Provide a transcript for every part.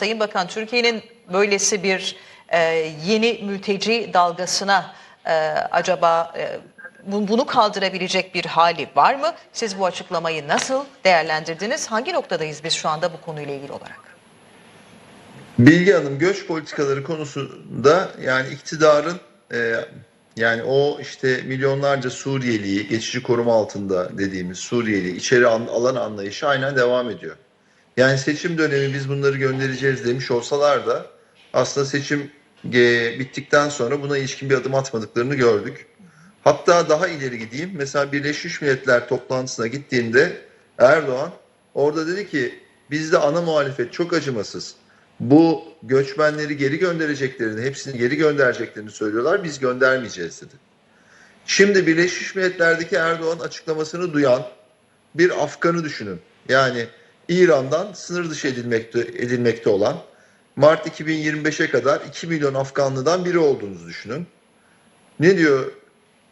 Sayın Bakan Türkiye'nin böylesi bir e, yeni mülteci dalgasına e, acaba e, bu- bunu kaldırabilecek bir hali var mı? Siz bu açıklamayı nasıl değerlendirdiniz? Hangi noktadayız biz şu anda bu konuyla ilgili olarak? Bilge Hanım göç politikaları konusunda yani iktidarın e, yani o işte milyonlarca Suriyeliyi geçici koruma altında dediğimiz Suriyeli içeri an- alan anlayışı aynen devam ediyor. Yani seçim dönemi biz bunları göndereceğiz demiş olsalar da aslında seçim e, bittikten sonra buna ilişkin bir adım atmadıklarını gördük. Hatta daha ileri gideyim. Mesela Birleşmiş Milletler toplantısına gittiğinde Erdoğan orada dedi ki bizde ana muhalefet çok acımasız. Bu göçmenleri geri göndereceklerini, hepsini geri göndereceklerini söylüyorlar. Biz göndermeyeceğiz dedi. Şimdi Birleşmiş Milletler'deki Erdoğan açıklamasını duyan bir Afgan'ı düşünün. Yani İran'dan sınır dışı edilmekte, edilmekte olan Mart 2025'e kadar 2 milyon Afganlıdan biri olduğunuzu düşünün. Ne diyor?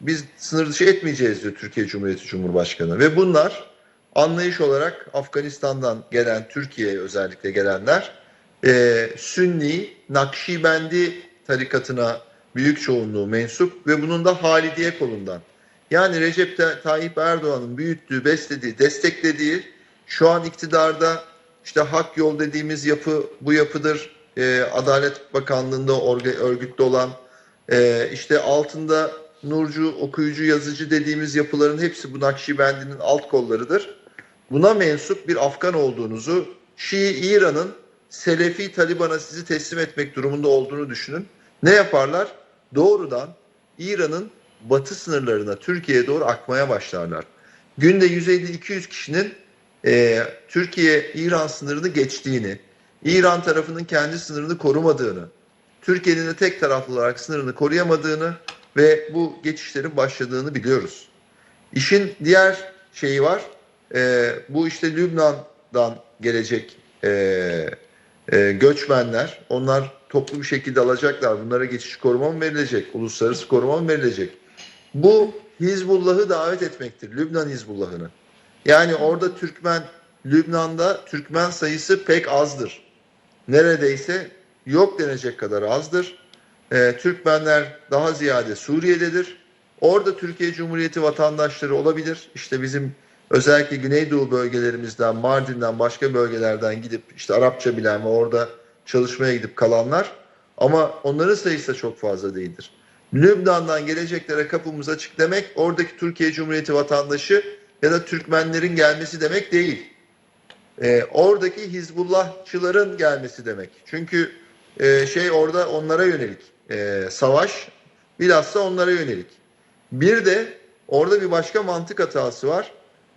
Biz sınır dışı etmeyeceğiz diyor Türkiye Cumhuriyeti Cumhurbaşkanı. Ve bunlar anlayış olarak Afganistan'dan gelen, Türkiye'ye özellikle gelenler e, Sünni, Nakşibendi tarikatına büyük çoğunluğu mensup ve bunun da Halidiye kolundan. Yani Recep Ta- Tayyip Erdoğan'ın büyüttüğü, beslediği, desteklediği şu an iktidarda işte hak yol dediğimiz yapı bu yapıdır. E, Adalet Bakanlığı'nda orga- örgütlü olan e, işte altında Nurcu, okuyucu, yazıcı dediğimiz yapıların hepsi bu Nakşibendi'nin alt kollarıdır. Buna mensup bir Afgan olduğunuzu, Şii İran'ın Selefi Taliban'a sizi teslim etmek durumunda olduğunu düşünün. Ne yaparlar? Doğrudan İran'ın batı sınırlarına, Türkiye'ye doğru akmaya başlarlar. Günde 150-200 kişinin e, Türkiye-İran sınırını geçtiğini, İran tarafının kendi sınırını korumadığını, Türkiye'nin de tek taraflı olarak sınırını koruyamadığını ve bu geçişlerin başladığını biliyoruz. İşin diğer şeyi var. e, bu işte Lübnan'dan gelecek e, e, göçmenler. Onlar toplu bir şekilde alacaklar. Bunlara geçiş koruma mı verilecek? Uluslararası koruma mı verilecek? Bu Hizbullah'ı davet etmektir. Lübnan Hizbullah'ını. Yani orada Türkmen, Lübnan'da Türkmen sayısı pek azdır. Neredeyse yok denecek kadar azdır. Ee, Türkmenler daha ziyade Suriye'dedir. Orada Türkiye Cumhuriyeti vatandaşları olabilir. İşte bizim özellikle Güneydoğu bölgelerimizden, Mardin'den, başka bölgelerden gidip işte Arapça bilen ve orada çalışmaya gidip kalanlar. Ama onların sayısı da çok fazla değildir. Lübnan'dan geleceklere kapımız açık demek oradaki Türkiye Cumhuriyeti vatandaşı ya da Türkmenlerin gelmesi demek değil. Ee, oradaki Hizbullahçıların gelmesi demek. Çünkü e, şey orada onlara yönelik e, savaş bilhassa onlara yönelik. Bir de orada bir başka mantık hatası var.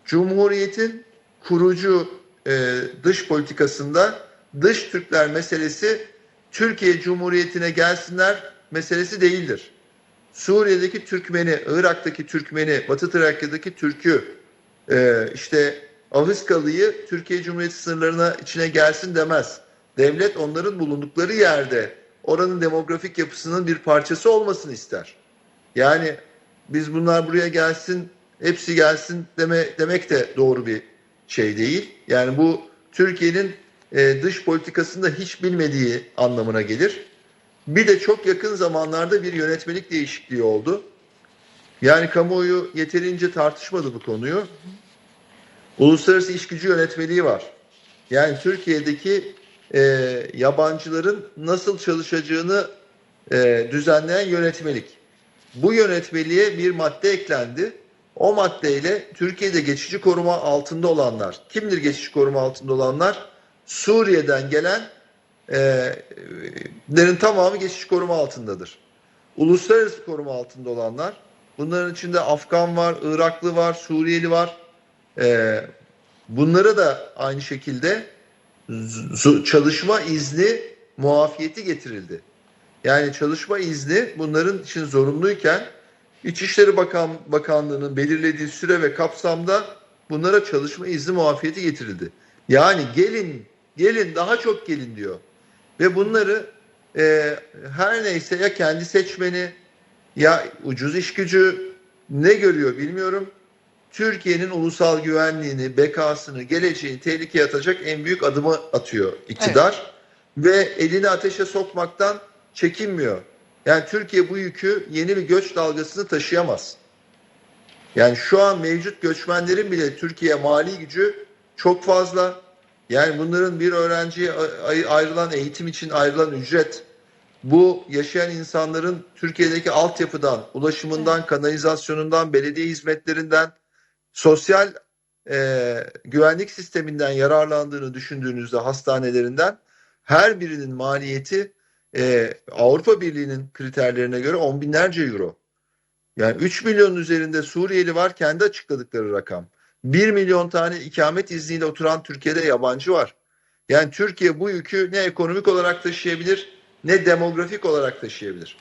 Cumhuriyetin kurucu e, dış politikasında dış Türkler meselesi Türkiye Cumhuriyeti'ne gelsinler meselesi değildir. Suriye'deki Türkmeni, Irak'taki Türkmeni, Batı Trakya'daki Türk'ü, e, işte Ahıskalı'yı Türkiye Cumhuriyeti sınırlarına içine gelsin demez. Devlet onların bulundukları yerde oranın demografik yapısının bir parçası olmasını ister. Yani biz bunlar buraya gelsin, hepsi gelsin deme, demek de doğru bir şey değil. Yani bu Türkiye'nin e, dış politikasında hiç bilmediği anlamına gelir. Bir de çok yakın zamanlarda bir yönetmelik değişikliği oldu. Yani kamuoyu yeterince tartışmadı bu konuyu. Uluslararası iş gücü yönetmeliği var. Yani Türkiye'deki e, yabancıların nasıl çalışacağını e, düzenleyen yönetmelik. Bu yönetmeliğe bir madde eklendi. O maddeyle Türkiye'de geçici koruma altında olanlar, kimdir geçici koruma altında olanlar? Suriye'den gelen e, lerin tamamı geçici koruma altındadır. Uluslararası koruma altında olanlar, bunların içinde Afgan var, Iraklı var, Suriyeli var. E, bunlara da aynı şekilde çalışma izni muafiyeti getirildi. Yani çalışma izni bunların için zorunluyken İçişleri Bakan Bakanlığı'nın belirlediği süre ve kapsamda bunlara çalışma izni muafiyeti getirildi. Yani gelin, gelin daha çok gelin diyor. Ve bunları e, her neyse ya kendi seçmeni ya ucuz iş gücü ne görüyor bilmiyorum. Türkiye'nin ulusal güvenliğini, bekasını, geleceğini tehlikeye atacak en büyük adımı atıyor iktidar. ve elini ateşe sokmaktan çekinmiyor. Yani Türkiye bu yükü yeni bir göç dalgasını taşıyamaz. Yani şu an mevcut göçmenlerin bile Türkiye mali gücü çok fazla. Yani bunların bir öğrenciye ay- ayrılan eğitim için ayrılan ücret, bu yaşayan insanların Türkiye'deki altyapıdan, ulaşımından, kanalizasyonundan, belediye hizmetlerinden, sosyal e, güvenlik sisteminden yararlandığını düşündüğünüzde hastanelerinden her birinin maliyeti e, Avrupa Birliği'nin kriterlerine göre on binlerce euro. Yani 3 milyonun üzerinde Suriyeli var kendi açıkladıkları rakam. 1 milyon tane ikamet izniyle oturan Türkiye'de yabancı var. Yani Türkiye bu yükü ne ekonomik olarak taşıyabilir ne demografik olarak taşıyabilir.